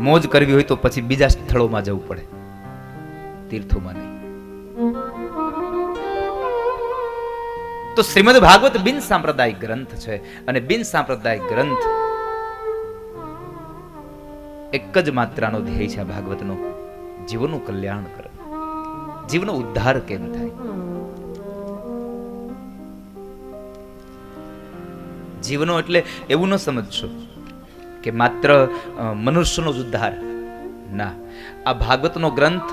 મોજ કરવી હોય તો પછી બીજા સ્થળોમાં જવું પડે. તીર્થોમાં નહીં. તો શ્રીમદ ભાગવત બિન સાંપ્રદાયિક ગ્રંથ છે અને બિન સાંપ્રદાયિક ગ્રંથ એક જ માત્રાનો ધ્યેય છે ભાગવતનો. જીવનનું કલ્યાણ કરે જીવનો ઉદ્ધાર કેમ થાય? જીવનો એટલે એવું ન સમજશો. કે માત્ર મનુષ્યનો જ ઉદ્ધાર. ના. આ ભાગવતનો ગ્રંથ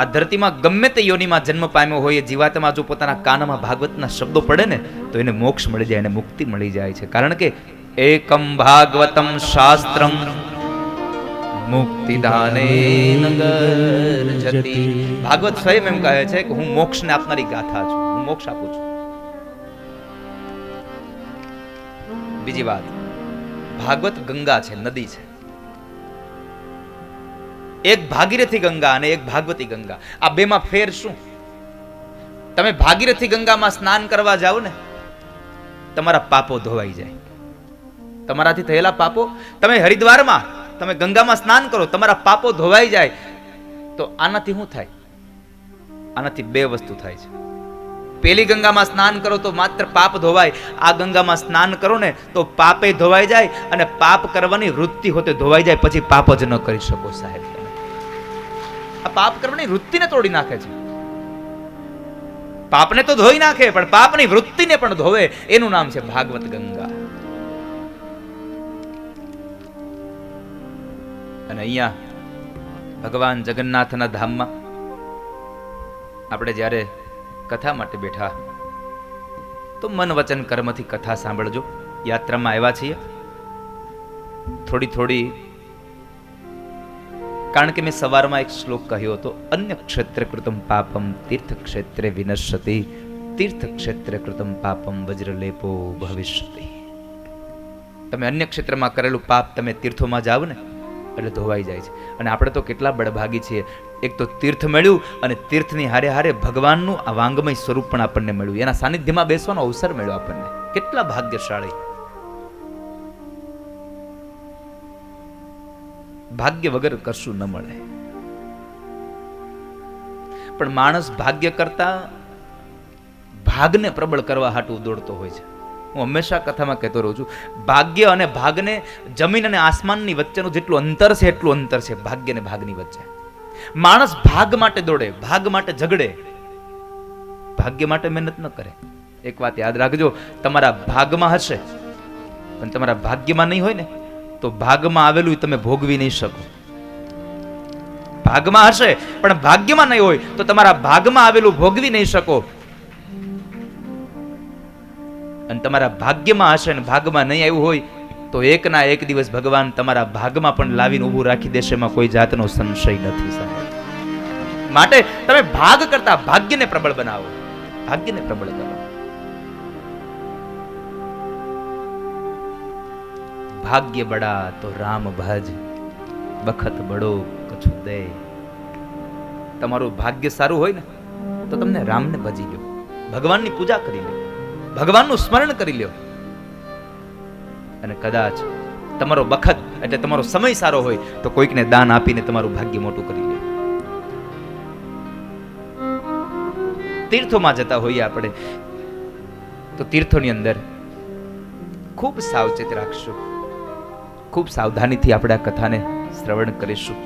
આ ધરતીમાં ગમે તે યોનિમાં જન્મ પામ્યો હોય, એ જીવાતમાં જો પોતાના કાનમાં ભાગવતના શબ્દો પડે ને, તો એને મોક્ષ મળી જાય, એને મુક્તિ મળી જાય છે. કારણ કે એકમ ભાગવતમ શાસ્ત્રમ મુક્તિદાને ભાગવત સ્વયં એમ કહે છે કે હું મોક્ષને આપનારી ગાથા છું, હું મોક્ષ આપું છું. બીજી વાત. ભાગવત ગંગા છે, નદી છે. એક ભાગીરથી ગંગા અને એક ભાગવતી ગંગા. આ બેમાં ફેર શું? તમે ભાગીરથી ગંગામાં સ્નાન કરવા જાઓ ને, તમારા પાપો ધોવાઈ જાય. તમારાથી થયેલા પાપો, તમે હરિદ્વારમાં, તમે ગંગામાં સ્નાન કરો, તમારા પાપો ધોવાઈ જાય. તો આનાથી શું થાય? આનાથી બે વસ્તુ થાય છે. પેલી ગંગામાં સ્નાન કરો તો માત્ર પાપ ધોવાય. આ ગંગામાં સ્નાન કરો ને તો પાપે ધોવાઈ જાય અને પાપ કરવાની વૃત્તિ હોતે ધોવાઈ જાય. પછી પાપ જ ન કરી શકો સાહેબ. આ પાપ કરવાની વૃત્તિને તોડી નાખે છે. પાપને તો ધોઈ નાખે, પણ પાપની વૃત્તિને પણ ધોવે. એનું નામ છે ભાગવત ગંગા. અને અહીંયા ભગવાન જગન્નાથના ધામમાં આપણે જ્યારે કથા માટે બેઠા. તો મન વચન કર્મથી કથા સાંભળજો. યાત્રામાં આવ્યા છીએ. થોડી થોડી, કારણ કે મેં સવારમાં એક શ્લોક કહ્યો હતો, અન્ય ક્ષેત્ર કૃતમ પાપમ તીર્થ ક્ષેત્રે વિનશ્યતિ તીર્થ ક્ષેત્રે કૃતમ પાપમ વજ્રલેપો ભવિષ્યતિ. તમે અન્ય ક્ષેત્રમાં કરેલું પાપ તમે તીર્થોમાં જાઓ ને એટલે ધોવાઈ જાય છે. અને આપણે તો કેટલા બળભાગી છીએ. એક તો તીર્થ મળ્યું અને તીર્થની હારે હારે ભગવાનનું આ વાંગમય સ્વરૂપ પણ આપણને મળ્યું. એના સાનિધ્યમાં બેસવાનો અવસર મળ્યો આપણને. કેટલા ભાગ્યશાળી. ભાગ્ય વગર કશું ન મળે. પણ માણસ ભાગ્ય કરતા ભાગને પ્રબળ કરવા હાટું દોડતો હોય છે. હું હંમેશા કથામાં કહેતો રહું છું, ભાગ્ય અને ભાગને જમીન અને આસમાનની વચ્ચેનું જેટલું અંતર છે, એટલું અંતર છે, ભાગ્ય અને ભાગની વચ્ચે. માણસ ભાગ માટે દોડે, ભાગ માટે ઝઘડે. ભાગ્ય માટે મહેનત ન કરે. એક વાત યાદ રાખજો, તમારા ભાગમાં હશે, પણ તમારા ભાગ્યમાં નહીં હોય ને, તો ભાગમાં આવેલું તમે ભોગવી નહીં શકો. ભાગમાં હશે, પણ ભાગ્યમાં નહીં હોય, તો તમારા ભાગમાં આવેલું ભોગવી નહીં શકો. અને તમારા ભાગ્યમાં હશે ને ભાગમાં નહીં આવ્યું હોય, તો એકના એક દિવસ ભગવાન તમારા ભાગમાં પણ લાવીને ઊભું રાખી દેશે એમાં કોઈ જાતનો સંશય નથી, સાહેબ. માટે તમે ભાગ કરતા ભાગ્યને પ્રબળ બનાવો. ભાગ્યને પ્રબળ કરો ભાગ્ય બડા તો રામ ભજ બખત બડો કછું દે. તમારું ભાગ્ય સારું હોય ને, તો તમને રામને ભજી લો ભગવાનની પૂજા કરી લ્યો. ભગવાનનું સ્મરણ કરી લ્યો. અને કદાચ તમારો બખત એટલે તમારો સમય સારો હોય તો કોઈકને દાન આપીને તમારું ભાગ્ય મોટું કરી લ્યો. તીર્થોમાં જતા હોઈએ આપણે, તો તીર્થોની અંદર ખૂબ સાવચેત રાખશું. ખૂબ સાવધાનીથી આપણે આ કથાને શ્રવણ કરીશું.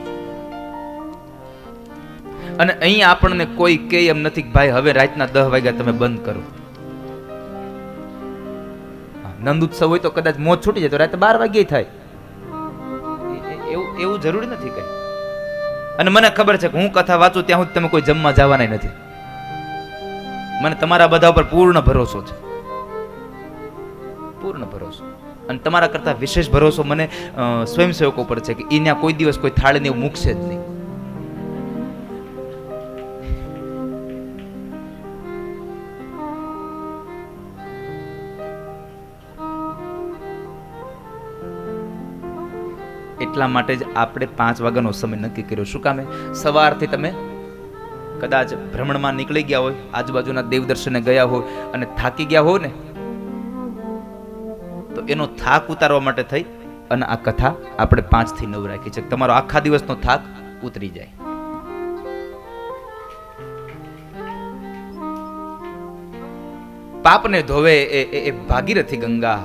અને અહીં આપણને કોઈ કે એમ નથી ભાઈ હવે રાતના દહ વાગ્યા તમે બંધ કરો. નંદ ઉત્સવ હોય તો કદાચ મોજ છૂટી જાય તો રાતે બાર વાગ્યે થાય. એ- એ- એવું એવું જરૂરી નથી કઈ. અને મને ખબર છે કે હું કથા વાંચું ત્યાં સુધી તમે કોઈ જમવા જવાના નથી. મને તમારા બધા ઉપર પૂર્ણ ભરોસો છે. પૂર્ણ ભરોસો. અને તમારા કરતા વિશેષ ભરોસો મને સ્વયંસેવકો પર છે કે ત્યાં કોઈ દિવસ કોઈ થાળીને એવું મૂકશે જ નહીં. એટલા માટે જ આપણે પાંચ વાગ્યાનો સમય નક્કી કર્યો. શું કામે? સવારથી તમે કદાચ ભ્રમણમાં નીકળી ગયા હોય, આજુબાજુના દેવદર્શને ગયા હોય અને થાકી ગયા હોય ને, તો એનો થાક ઉતારવા માટે થઈ અને આ કથા આપણે પાંચથી નવ રાખી છે. તમારો આખા દિવસનો થાક ઉતરી જાય. પાપને ધોવે એ- એ ભાગીરથી ગંગા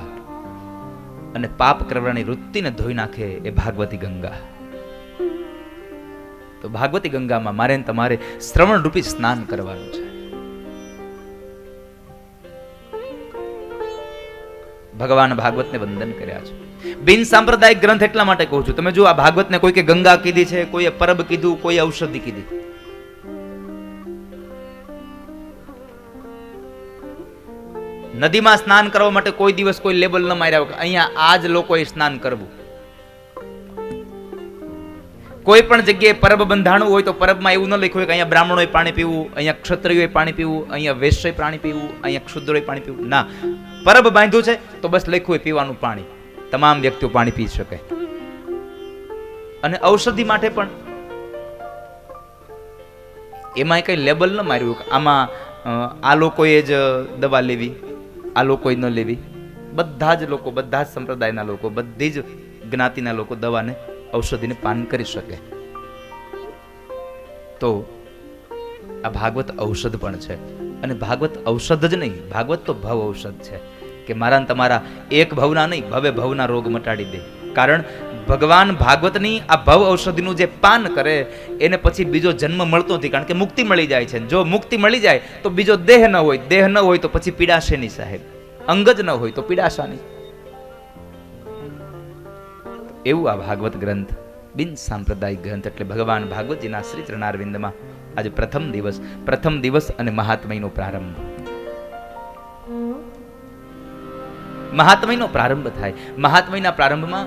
અને પાપ કરવાની વૃત્તિને ધોઈ નાખે એ ભાગવતી ગંગા. તો ભાગવતી ગંગામાં મારે તમારે શ્રવણ રૂપી સ્નાન કરવાનું છે. ભગવાન ભાગવતને વંદન કર્યા છે. બિન સાંપ્રદાયિક ગ્રંથ એટલા માટે કહું છું, તમે જો આ ભાગવતને કોઈ કે ગંગા કીધી છે, કોઈએ પરબ કીધું કોઈ ઔષધિ કીધી. નદીમાં સ્નાન કરવા માટે કોઈ દિવસ કોઈ લેબલ ન માર્યા કે અહીંયા આ જ લોકોએ સ્નાન કરવું. કોઈ પણ જગ્યાએ પરબ બંધાણું હોય તો પરબમાં એવું ન લખ્યું કે અહીંયા બ્રાહ્મણોએ પાણી પીવું, અહીંયા ક્ષત્રિયોએ પાણી પીવું, અહીંયા વૈશ્યએ પાણી પીવું, અહીંયા ક્ષુદ્રોએ પાણી પીવું. ના. પરબ બાંધ્યું છે તો બસ લખ્યું હોય પીવાનું પાણી. તમામ વ્યક્તિઓ પાણી પી શકે. અને ઔષધિ માટે પણ એમાં કઈ લેબલ ન માર્યું આમાં આ લોકોએ જ દવા લેવી. આ લોકોએ ન લેવી. બધા જ લોકો, બધા જ સંપ્રદાયના લોકો, બધી જ જ્ઞાતિના લોકો દવાને, ઔષધિને પાન કરી શકે. તો આ ભાગવત ઔષધ પણ છે. અને ભાગવત ઔષધ જ નહીં, ભાગવત તો ભવ ઔષધ છે. કે મારા તમારા એક ભવના નહીં, ભવે ભવના રોગ મટાડી દે. કારણ ભગવાન ભાગવતની આ ભવ ઔષધિનું જે પાન કરે, એને પછી બીજો જન્મ મળતો નથી. કારણ કે મુક્તિ મળી જાય છે. જો મુક્તિ મળી જાય, તો બીજો દેહ ન હોય. દેહ ન હોય તો પછી પીડાશે નહીં સાહેબ. અંગ જ ન હોય તો પીડાશાની. એવું આ ભાગવત ગ્રંથ, બિન સાંપ્રદાયિક ગ્રંથ એટલે ભગવાન ભાગવતજીના શ્રી ચરણારવિંદમાં આજે પ્રથમ દિવસ પ્રથમ દિવસ અને મહાત્મયનો પ્રારંભ. મહાત્મયનો પ્રારંભ થાય. મહાત્મયના પ્રારંભમાં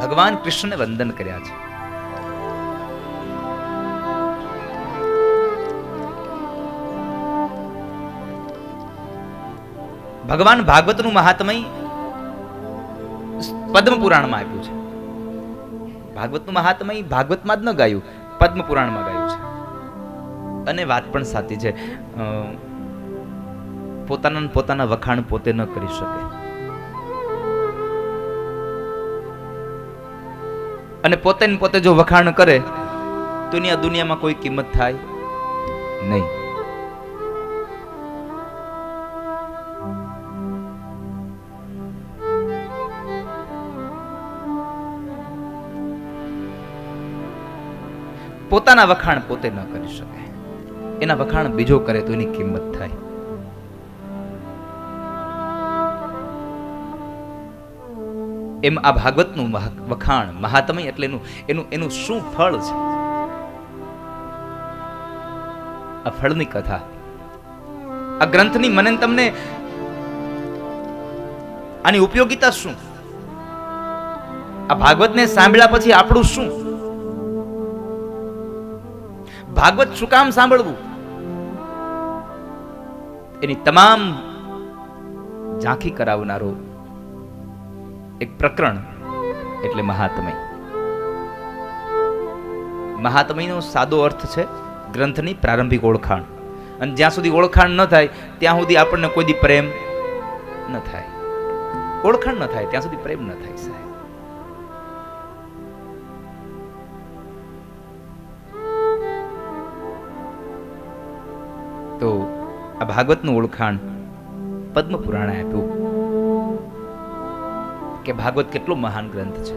ભગવાન કૃષ્ણને વંદન કર્યા છે. ભગવાન ભાગવતનું મહાત્મય પદ્મ પુરાણમાં આપ્યું છે. ભાગવતનું મહાત્મય ભાગવતમાં જ ન ગાયું પદ્મ પુરાણમાં ગાયું છે. અને વાત પણ સાચી છે. પોતાના પોતાના વખાણ પોતે ન કરી શકે. અને પોતે ને પોતે જો વખાણ કરે આ દુનિયામાં કોઈ કિંમત થાય નહીં. પોતાના વખાણ પોતે ન કરી શકે. એના વખાણ બીજો કરે તો એની કિંમત થાય. એમ આ ભાગવતનું વખાણ, મહાત્મય એટલે એનું એનું એનું શું ફળ છે? આ ફળની કથા. આ ગ્રંથની મને તમને આની ઉપયોગિતા શું? આ ભાગવતને સાંભળ્યા પછી આપણું શું? ભાગવત શું કામ સાંભળવું? એની તમામ ઝાંખી કરાવનારો એક પ્રકરણ એટલે મહાત્મય. મહાત્મયનો સાદો અર્થ છે ગ્રંથની પ્રારંભિક ઓળખાણ. અને જ્યાં સુધી ઓળખાણ ન થાય, ત્યાં સુધી આપણને કોઈ દી પ્રેમ ન થાય. ઓળખાણ ન થાય, ત્યાં સુધી પ્રેમ ન થાય, સાહેબ. તો આ ભાગવતનું ઓળખાણ પદ્મ પુરાણે આપ્યું. કે ભાગવત કેટલો મહાન ગ્રંથ છે.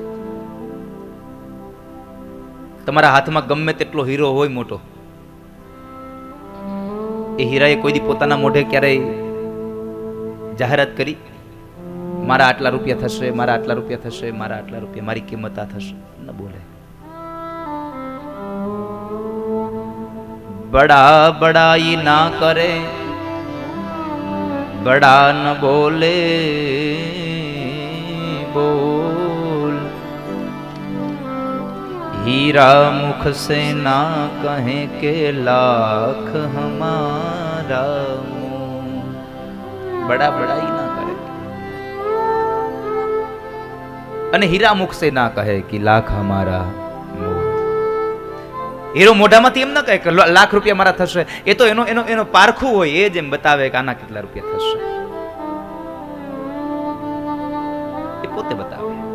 તમારા હાથમાં ગમે તેટલો હીરો હોય મોટો, એ હીરાએ કોઈ દી પોતાના મોઢે ક્યારેય જાહેરાત કરી, મારા આટલા રૂપિયા થશે, મારા આટલા રૂપિયા થશે, મારા આટલા રૂપિયા, મારી કિંમત આ થશે. ન બોલે. બડા બડાઈ ના કરે, બડા ન બોલે. બોલ હીરા મુખ સે ના કહે કે લાખ હમારા બડા બડાઈ ના કરે અને હીરા મુખ સે ના કહે કે લાખ હમારા હીરો મોઢામાંથી એમ ન કહે કે લાખ રૂપિયા મારા થશે. એ તો એનો એનો એનો પારખું હોય, એ જ એમ બતાવે કે આના કેટલા રૂપિયા થશે. એ પોતે બતાવે